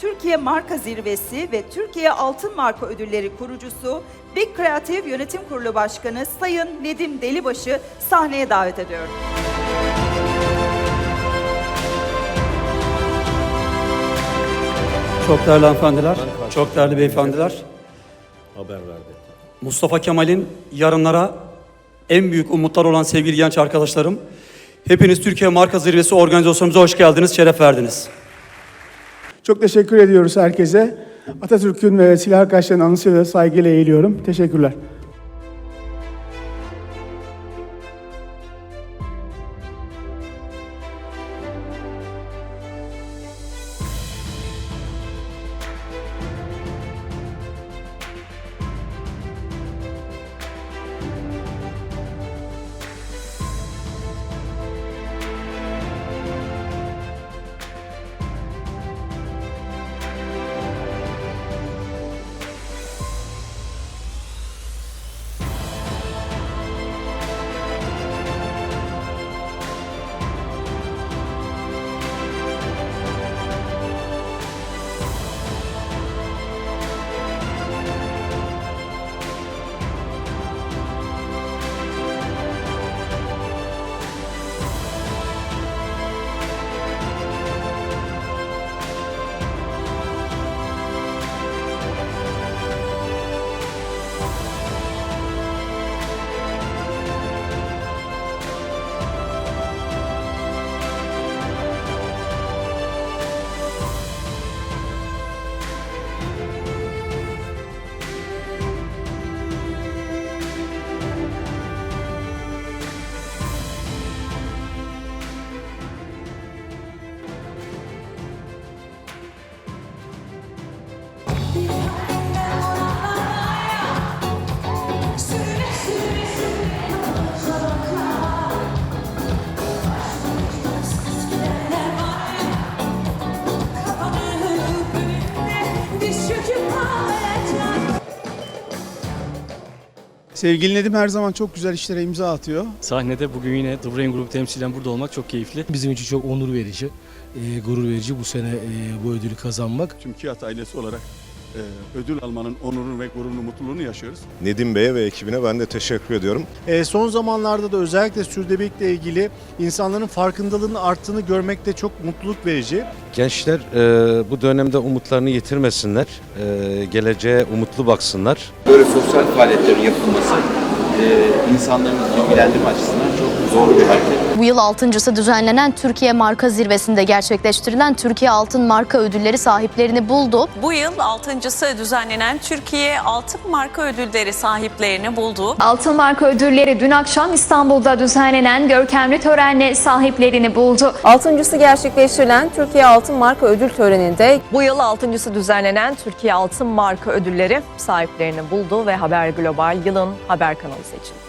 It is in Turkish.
Türkiye Marka Zirvesi ve Türkiye Altın Marka Ödülleri kurucusu Big Creative Yönetim Kurulu Başkanı Sayın Nedim Delibaş'ı sahneye davet ediyorum. Çok değerli hanımefendiler, çok değerli beyefendiler. haber verdi. Mustafa Kemal'in yarınlara en büyük umutlar olan sevgili genç arkadaşlarım. Hepiniz Türkiye Marka Zirvesi organizasyonumuza hoş geldiniz, şeref verdiniz. Çok teşekkür ediyoruz herkese. Atatürk'ün ve silah arkadaşlarının anısıyla saygıyla eğiliyorum. Teşekkürler. Sevgili Nedim her zaman çok güzel işlere imza atıyor. Sahnede bugün yine The Brain Group temsilen burada olmak çok keyifli. Bizim için çok onur verici, e, gurur verici bu sene e, bu ödülü kazanmak. Tüm Kiyat ailesi olarak e, ödül almanın onurunu ve gururunu, mutluluğunu yaşıyoruz. Nedim Bey'e ve ekibine ben de teşekkür ediyorum. E, son zamanlarda da özellikle sürdürülebilirlikle ilgili insanların farkındalığının arttığını görmek de çok mutluluk verici. Gençler e, bu dönemde umutlarını yitirmesinler, e, geleceğe umutlu baksınlar. böyle sosyal faaliyetlerin yapılması e, insanların bilgilendirme açısından çok zor bir hareket. Bu yıl altıncısı düzenlenen Türkiye Marka Zirvesi'nde gerçekleştirilen Türkiye Altın Marka Ödülleri sahiplerini buldu. Bu yıl altıncısı düzenlenen Türkiye Altın Marka Ödülleri sahiplerini buldu. Altın Marka Ödülleri dün akşam İstanbul'da düzenlenen görkemli törenle sahiplerini buldu. Altıncısı gerçekleştirilen Türkiye Altın Marka Ödül Töreni'nde bu yıl altıncısı düzenlenen Türkiye Altın Marka Ödülleri sahiplerini buldu ve Haber Global yılın haber kanalı seçildi.